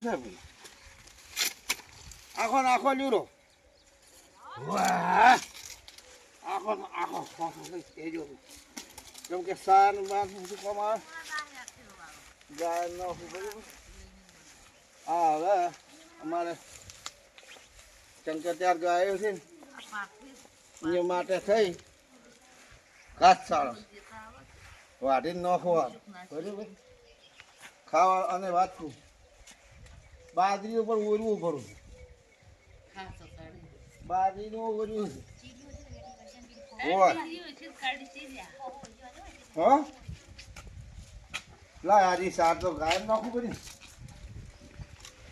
આખો આખો વાહ આખો આખો કેજો કેમ કે સારમાં શું કમાર ગાય નો હા હવે અમારે શંકર ત્યાર ગાયો છે એ માટે થઈ ઘાસ સારો વાઢીને નાખવાનું બરાબર ખાવા અને વાંચવું બાજરી ઉપર ઓરવું પડું બાજરીનું ઓરવું હોય હા? લા આજી સાર તો ગાય નાખવું પડી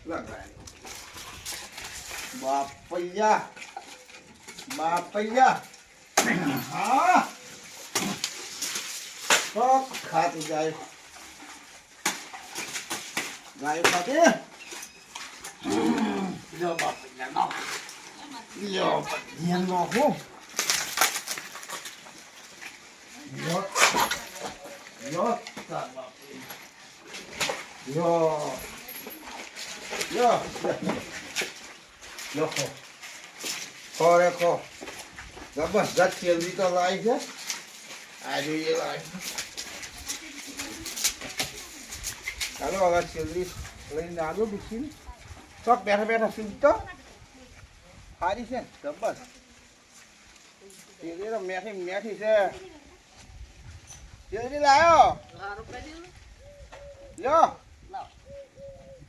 લા બાપૈયા બાપૈયા હા? ખાતું જાય. ગાય ખાતે? લ્યો બાપૈયા નાખ લ્યો ધ્યાન નાખો લ્યો લ્યો તાર બાપૈયા લ્યો લ્યો લ્યો ખો ખો રે ખો જબરદસ્ત કેલરી તો લાવી તો બેઠા બેઠા સીધ તો સારી છે જબ્બર જબર તો મેઠી મેઠી છે કેલરી લાયો લ્યો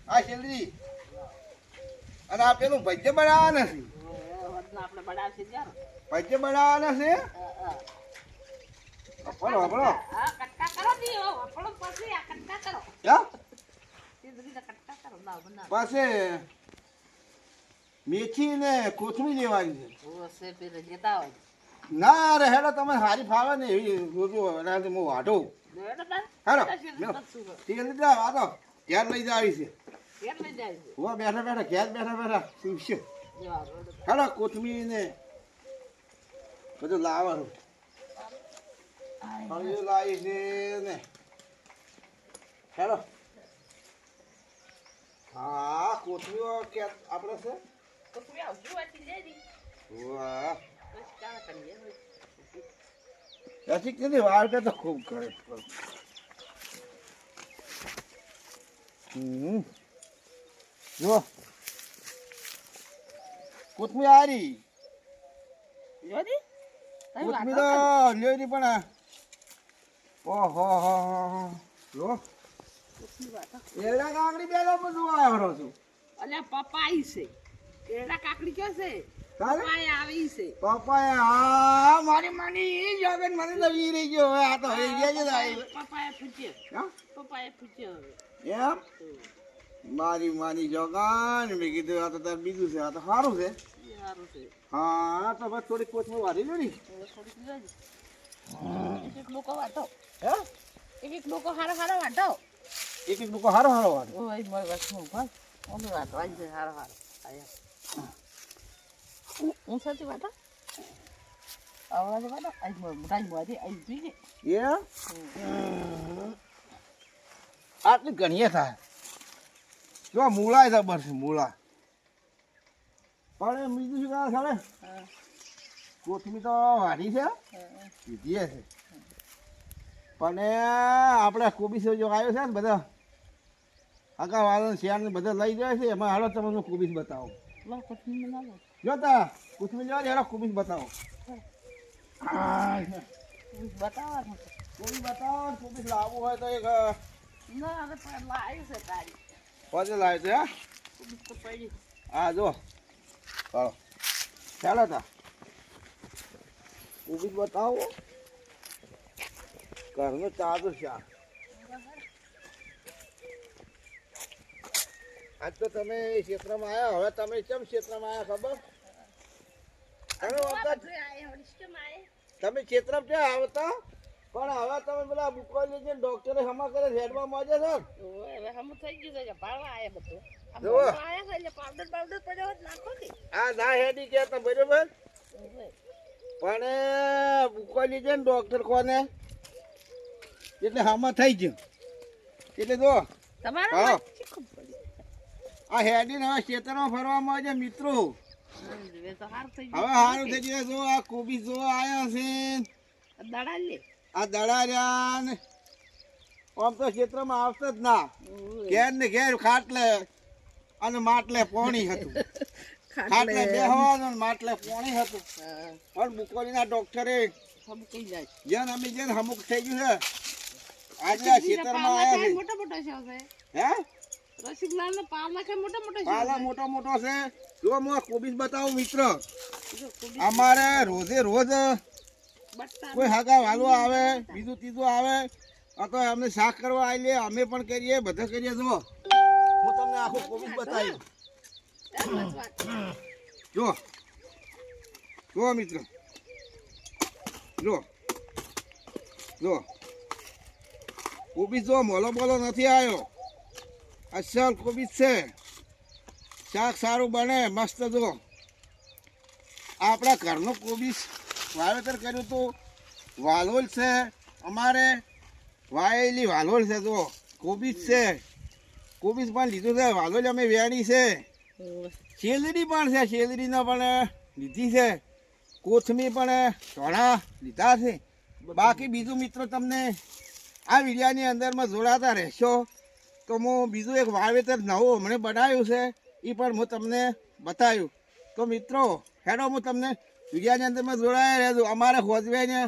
આ કેલરી અને આ પેલું ભજ્ય બનાવવાના છે ભજ્ય બનાવવાના છે ભણો ભણો હા કટકા કરો દી હો આપણો પછી આ કટકા કરો ક્યાં તે બધી કટકા કરો લાવ બનાવ પાસે મેથી ને કોથમીર લેવાની છે ના રે હેડો તમે સારી ફાવે ને એવી રોજો એનાથી હું વાટો હેલો હેડો કશું લ્યો. ઠીક છે જાઓ આ તો ઘેર લઈ જાવી છે જાય છે હું બેઠા બેઠા ઘેર બેઠા બેઠા શીખશે હેલો હેડો કોથમીર ને બધું લાવવાનું લાવી છે ને હેડો હા કોથમીર કે આપણે છે? તું આવજો જઈ દી વાહ બસ ચાલ કરીએ રસિક વાળ તો ખૂબ કરે. હમ. જો. કોથમીર આરી જો દી કોથમીર લેરી પણ. ઓહો હો હો હો. જો. એરડા કાકડી બેલો બધું આવ્યો છું. અલ્યા પપાઈ છે. કેળા કાકડી ક્યાં છે? પપાઈ આવી છે. પપ્પાએ હા મારી માની જોબેન મને તો વી રહી ગયો હવે આ તો હઈ ગયા હા? હવે. એમ? મારી માની જોગાન મેં કીધું આ તો તાર બીજું છે આ તો સારું છે. હા તો બસ થોડીક કોથમીર વારી લો ને. હવે એક એક લોકો વાટો હે? એક એક લોકો હારો હારો વાટો એક એક લોકો હારો હારો વાળો. ઓય મોય વાત હું ભાઈ. હારો હારો. આયા. હું સાચી વાત આવડા આજ મોય મોટા મોદી આજ બીજે એ? આટલી ઘણીએ થાય જો મૂળાય જબર છે મૂળા. પણ બીજું શું કહે સાલે? કોથમી તો વાઢી છે કીધી છે પણ આપણે કોબીસ જો આવ્યો છે ને બધા આખા વાળા શિયાળ ને બધા લઈ જાય છે એમાં હાલો તમને કુબીસ બતાવો. જોતા કુથમી તા લેવા હાલો કોબીસ બતાવો. આ, કોઈ બતાવો કોબીસ લાવવું હોય તો એક ના હવે લાવ્યું છે તારી. પદે લાવ્યો છે હા? તો પડી હા જો. ચાલો ચાલો તા. કોબીસ બતાવો. ઘરનું તાજું શાક આજ તો તમે ક્ષેત્રમાં આવ્યા હવે તમે કેમ ક્ષેત્રમાં આવ્યા ખબર? તમે વખત તમે ક્ષેત્રમાં ક્યાં આવતા? પણ હવે તમે પેલા બુકોલી જે ડોક્ટરે હમા કરે હેડમાં મોજે છે? હવે હમ થઈ ગયું છે ભાળવા આયા બધું. આ આયા છે એટલે પાવડર પાવડર પડ્યો હોત નાખો કે આ ના હેડી ગયા તમે બરોબર? પણ બુકોલી છે ને ડોક્ટર કોને? એટલે હમા થઈ ગયું. એટલે જો. તમારે હા. વાતચીત ખૂબ પડી. આ હેડીને હવે ખેતરમાં ફરવામાં છે મિત્રો. હવે સારું થઈ ગયું. જો આ કોબી જો આયા છે. આ દડા ને. આમ તો ખેતરમાં આવતો જ ના. ઘેર ને ઘેર ખાટલે અને માટલે પોણી હતું. ખાટલે. બેહવાનું માટલે પોણી હતું. પણ બુકોલીના ડોક્ટરે જેન અમે જેન હમુક થઈ ગયું છે આજે ખેતરમાં આવ્યા છે. મોટા મોટા છે હે? રસીદલાલ નો પાલા કે મોટા મોટા પાલા મોટો મોટો છે. જો હું કોબીજ બતાવું મિત્ર. અમારે રોજે રોજ કોઈ હગા વાલો આવે બીજું ત્રીજું આવે. આ તો અમને શાક કરવા આવીએ અમે પણ કરીએ બધા કરીએ. જુઓ. હું તમને આખું કોબીજ બતાવી જો જો મિત્ર. જો જો કોબીજ જો મોલો બોલો નથી આવ્યો. અસલ કોબીજ છે. શાક સારું બને, મસ્ત જો. આપણા ઘરનું કોબીજ વાવેતર કર્યું હતું. વાલોલ છે અમારે. વાયેલી વાલોલ છે જો. કોબીજ છે. કોબીજ પણ લીધું છે. વાલોલ અમે વેણી છે. શેલરી પણ છે, શેલરીના પણ લીધી છે. કોથમી પણ ચોળા લીધા છે. બાકી બીજું મિત્રો તમને આ વિડીયાની અંદરમાં જોડાતા રહેશો. તો હું બીજું એક વાવેતર નવું હમણાં બનાવ્યું છે એ પણ હું તમને બતાવ્યું. તો મિત્રો, હેડો હું તમને વિડીયાની અંદરમાં જોડાયા રહેજો. અમારે હોજવેને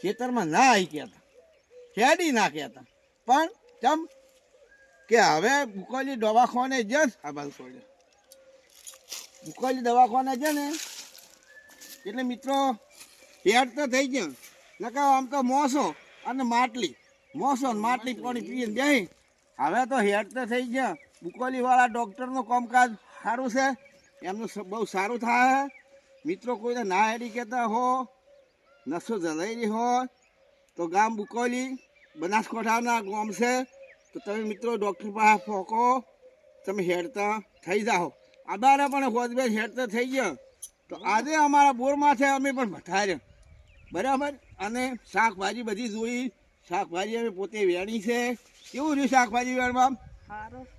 ખેતરમાં ના આવી કહેતા હેડી ના કહેતા પણ ચમ કે હવે મુકોલી દવાખાને જ આ બાજુ છોડે મુકોલી દવાખાને છે ને, એટલે મિત્રો, હેડ તો થઈ ગયો. નકા આમ તો મોસો અને માટલી. મોસો ને માટલી પાણી પીને બેહી. હવે તો હેડ તો થઈ ગયા. બુકોલીવાળા ડૉક્ટરનું કામકાજ સારું છે. એમનું બહુ સારું થાય મિત્રો કોઈને ના હેડી કહેતા હો, નસો જલાયેલી હોય તો ગામ બુકોલી બનાસકાંઠાના ગામ છે. તો તમે મિત્રો ડૉક્ટર પાસે ફોકો, તમે હેડતા થઈ જાઓ. અમારે પણ હોજબેન હેડતા થઈ ગયા. તો આજે અમારા બોરમાં છે, અમે પણ ભઠાર્યા બરાબર? અને શાકભાજી બધી જોઈ શાકભાજી અમે પોતે વેણી છે. કેવું રહ્યું શાકભાજી વેણમાં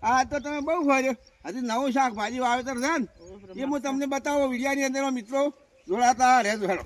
હા તો તમે બહુ ફર્યો હજી નવું શાકભાજી વાવેતર છે ને એ હું તમને બતાવો વિડીયાની અંદર મિત્રો. જોડાતા રહેજો હેડો.